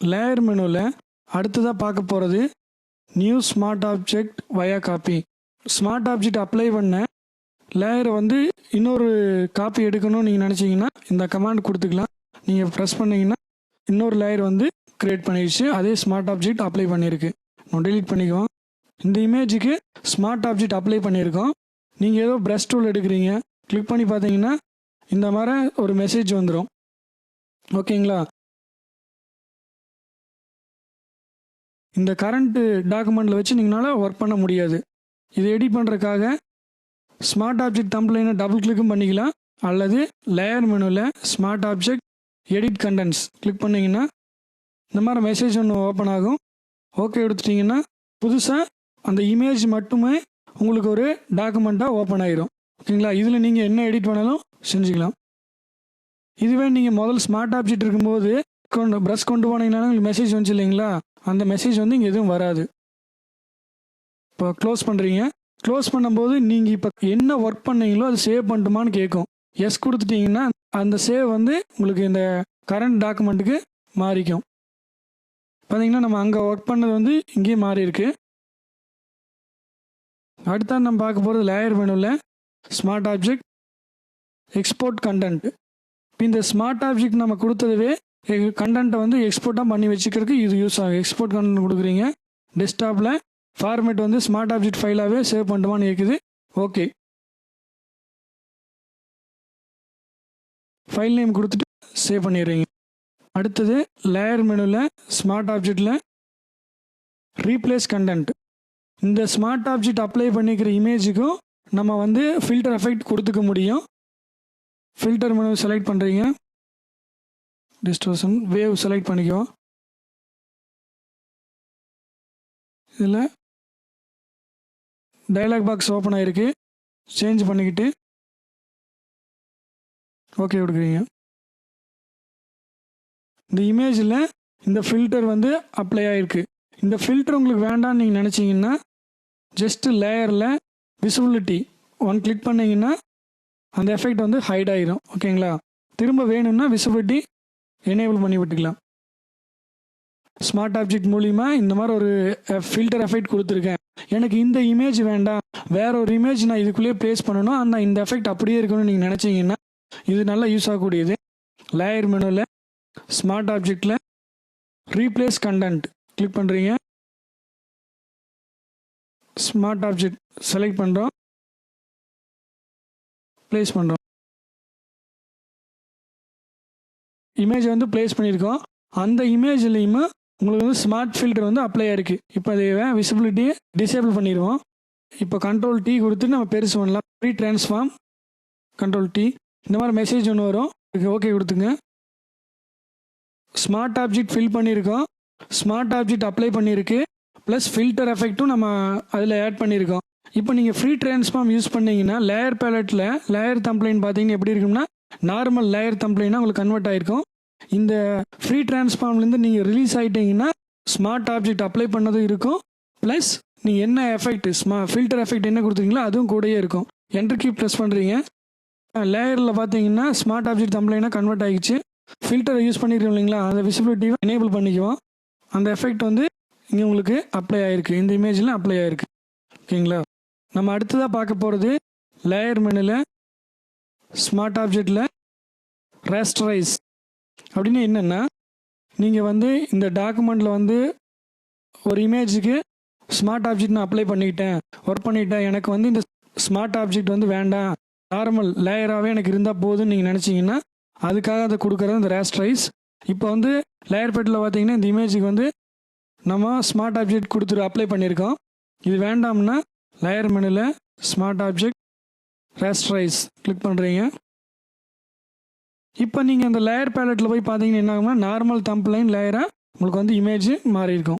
Layer மெனுவில் அடுத்ததாக பார்க்க போகிறது new smart object via copy smart object apply பண்ண லேயரை வந்து இன்னொரு காப்பி எடுக்கணும்னு நீங்கள் நினச்சிங்கன்னா இந்த கமாண்ட் கொடுத்துக்கலாம். நீங்கள் ப்ரெஸ் பண்ணிங்கன்னா இன்னொரு லேயர் வந்து க்ரியேட் பண்ணிடுச்சு. அதே ஸ்மார்ட் ஆப்ஜெக்ட் அப்ளை பண்ணியிருக்கு நம்ம delete பண்ணிக்குவோம். இந்த இமேஜுக்கு ஸ்மார்ட் ஆப்ஜெக்ட் அப்ளை பண்ணியிருக்கோம். நீங்கள் ஏதோ ப்ரெஷ் டூல் எடுக்கிறீங்க. கிளிக் பண்ணி பார்த்தீங்கன்னா இந்த மாதிரி ஒரு மெசேஜ் வந்துடும் ஓகேங்களா? இந்த கரண்ட்டு டாக்குமெண்ட்டில் வச்சு நீங்களால் ஒர்க் பண்ண முடியாது. இதை எடிட் பண்ணுறதுக்காக ஸ்மார்ட் ஆப்ஜெக்ட் தம்ப்ளைனை டபுள் கிளிக்கும் பண்ணிக்கலாம். அல்லது லேயர் மெனுவில் smart object edit contents click பண்ணிங்கன்னா இந்த மாதிரி மெசேஜ் ஒன்று ஓப்பன் ஆகும். ஓகே எடுத்துட்டிங்கன்னா புதுசாக அந்த இமேஜ் மட்டுமே உங்களுக்கு ஒரு டாக்குமெண்ட்டாக ஓப்பன் ஆகிரும் ஓகேங்களா இதில் நீங்கள் என்ன எடிட் பண்ணாலும் செஞ்சுக்கலாம். இதுவே நீங்கள் முதல் ஸ்மார்ட் ஆப்ஜெக்ட் இருக்கும்போது கொண்டு ப்ரஷ் கொண்டு போனீங்கன்னா உங்களுக்கு மெசேஜ் வந்துச்சு இல்லைங்களா? அந்த மெசேஜ் வந்து இங்கே எதுவும் வராது. இப்போ க்ளோஸ் பண்ணுறீங்க க்ளோஸ் பண்ணும்போது நீங்கள் இப்போ என்ன ஒர்க் பண்ணீங்களோ அது சேவ் பண்ணட்டுமான்னு கேட்கும் எஸ் கொடுத்துட்டீங்கன்னா அந்த சேவ் வந்து உங்களுக்கு இந்த கரண்ட் டாக்குமெண்ட்டுக்கு மாறிக்கும். பார்த்தீங்கன்னா நம்ம அங்கே ஒர்க் பண்ணது வந்து இங்கேயே மாறி இருக்கு அடுத்தா நம்ம பார்க்க போகிறது லேயர் மெனுவில் ஸ்மார்ட் ஆப்ஜெக்ட் எக்ஸ்போர்ட் கண்டென்ட் இப்போ இந்த ஸ்மார்ட் ஆப்ஜெக்ட் நம்ம கொடுத்ததுவே கண்டென்ட்டை வந்து எக்ஸ்போர்ட்டாக பண்ணி வச்சுக்கிறதுக்கு இது யூஸ் ஆகும். எக்ஸ்போர்ட் கண்டென்ட் கொடுக்குறீங்க. டெஸ்க்டாப்பில் ஃபார்மேட் வந்து ஸ்மார்ட் ஆப்ஜெக்ட் ஃபைலாகவே சேவ் பண்ணுமான்னு கேட்குது ஓகே ஃபைல் நேம் கொடுத்துட்டு சேவ் பண்ணிடுறீங்க. அடுத்தது லேயர் மெனுவில் ஸ்மார்ட் ஆப்ஜெக்டில் ரீப்ளேஸ் கண்டென்ட் இந்த ஸ்மார்ட் ஆப்ஜெக்ட் அப்ளை பண்ணிக்கிற இமேஜுக்கும் நம்ம வந்து ஃபில்டர் எஃபெக்ட் கொடுத்துக்க முடியும். ஃபில்டர் மெனு செலக்ட் பண்ணுறீங்க டிஸ்டோஷன் வேவ் செலக்ட் பண்ணிக்கோ. இதில் டயலாக் பாக்ஸ் ஓப்பன் ஆகிருக்கு சேஞ்ச் பண்ணிக்கிட்டு ஓகே கொடுக்குறீங்க. இந்த இமேஜில் இந்த ஃபில்டர் வந்து அப்ளை ஆகிருக்கு இந்த ஃபில்டர் உங்களுக்கு வேண்டாம்னு நீங்கள் நினச்சிங்கன்னா ஜஸ்ட்டு லேயரில் விசிபிலிட்டி ஒன் கிளிக் பண்ணீங்கன்னா அந்த எஃபெக்ட் வந்து ஹைட் ஆகிரும் ஓகேங்களா திரும்ப வேணும்னா விசிபிலிட்டி எனேபிள் பண்ணி விட்டுக்கலாம். ஸ்மார்ட் ஆப்ஜெக்ட் மூலிமா இந்த மாதிரி ஒரு ஃபில்டர் எஃபெக்ட் கொடுத்துருக்கேன். எனக்கு இந்த இமேஜ் வேண்டாம். வேற ஒரு இமேஜ் நான் இதுக்குள்ளேயே ப்ளேஸ் பண்ணணும். ஆனால் இந்த எஃபெக்ட் அப்படியே இருக்கணும்னு நீங்கள் நினச்சிங்கன்னா இது நல்லா யூஸ் ஆகக்கூடியது. லேயர் மெனுவில் ஸ்மார்ட் ஆப்ஜெக்டில் ரீப்ளேஸ் கண்டென்ட் கிளிக் பண்ணுறீங்க ஸ்மார்ட் ஆப்ஜெக்ட் செலக்ட் பண்ணுறோம் ப்ளேஸ் பண்ணுறோம் இமேஜ் வந்து ப்ளேஸ் பண்ணியிருக்கோம். அந்த இமேஜ்லேயுமே உங்களுக்கு வந்து ஸ்மார்ட் ஃபில்டர் வந்து அப்ளை ஆயிருக்கு. இப்போ அதை விசிபிலிட்டியை டிசேபிள் பண்ணிடுவோம் இப்போ கண்ட்ரோல் டி கொடுத்து நம்ம பெருசு பண்ணலாம். ப்ரீ ட்ரான்ஸ்ஃபார்ம் கண்ட்ரோல் டி இந்த மாதிரி மெசேஜ் ஒன்று வரும். ஓகே கொடுத்துங்க. ஸ்மார்ட் ஆப்ஜெக்ட் ஃபில் பண்ணியிருக்கோம். ஸ்மார்ட் ஆப்ஜெக்ட் அப்ளை பண்ணியிருக்கு. ப்ளஸ் ஃபில்டர் எஃபெக்ட்டும் நம்ம அதில் ஆட் பண்ணியிருக்கோம். இப்போ நீங்கள் ஃப்ரீ ட்ரான்ஸ்ஃபார்ம் யூஸ் பண்ணிங்கன்னா லேயர் பேலட்டில் லேயர் தம்ப்ளைன் பார்த்தீங்கன்னா எப்படி இருக்கும்னா நார்மல் லேயர் தம்ப்ளைனாக உங்களுக்கு கன்வெர்ட் ஆயிருக்கும். இந்த ஃப்ரீ ட்ரான்ஸ்ஃபார்ம்லேருந்து நீங்கள் ரிலீஸ் ஆகிட்டீங்கன்னா ஸ்மார்ட் ஆப்ஜெக்ட் அப்ளை பண்ணதும் இருக்கும். ப்ளஸ் நீங்கள் என்ன எஃபெக்ட் ஸ்மா ஃபில்டர் எஃபெக்ட் என்ன கொடுத்துருக்கீங்களோ அதுவும் கூடயே இருக்கும். என்டர் கீ ப்ரெஸ் பண்ணுறீங்க லேயரில் பார்த்தீங்கன்னா ஸ்மார்ட் ஆப்ஜெக்ட் தம்ப்ளைனாக கன்வெர்ட் ஆகிடுச்சு ஃபில்டரை யூஸ் பண்ணிருக்கோம் இல்லைங்களா? அந்த விசிபிலிட்டி எனேபிள் பண்ணிக்குவோம். அந்த எஃபெக்ட் வந்து இங்கே உங்களுக்கு அப்ளை ஆயிருக்கு. இந்த இமேஜில் அப்ளை ஆயிருக்கு. ஓகேங்களா? நம்ம அடுத்ததாக பார்க்க போகிறது லேயர் மெனுவில் ஸ்மார்ட் ஆப்ஜெக்டில் ரேஸ்டரைஸ் அப்படின்னு என்னென்னா நீங்கள் வந்து இந்த டாக்குமெண்ட்டில் வந்து ஒரு இமேஜுக்கு ஸ்மார்ட் ஆப்ஜெக்ட் நான் அப்ளை பண்ணிக்கிட்டேன் ஒர்க் பண்ணிட்டேன். எனக்கு வந்து இந்த ஸ்மார்ட் ஆப்ஜெக்ட் வந்து வேண்டாம். நார்மல் லேயராகவே எனக்கு இருந்தால் போதும்னு நீங்கள் நினச்சிங்கன்னா அதுக்காக அதை கொடுக்குறது இந்த ரேஸ்ட்ரைஸ் இப்போ வந்து லேயர் பெட்டில் பார்த்தீங்கன்னா இந்த இமேஜுக்கு வந்து நம்ம ஸ்மார்ட் ஆப்ஜெக்ட் கொடுத்துரு அப்ளை பண்ணியிருக்கோம். இது வேண்டாம்னா லேயர் மெனுவில் ஸ்மார்ட் ஆப்ஜெக்ட் ரேஸ்ட்ரைஸ் கிளிக் பண்ணுறீங்க இப்போ நீங்கள் அந்த லேயர் பேலட்டில் போய் பார்த்தீங்கன்னா என்ன ஆகும்னா நார்மல் தம்ப் லைன் லேயராக உங்களுக்கு வந்து இமேஜ் மாறி இருக்கும்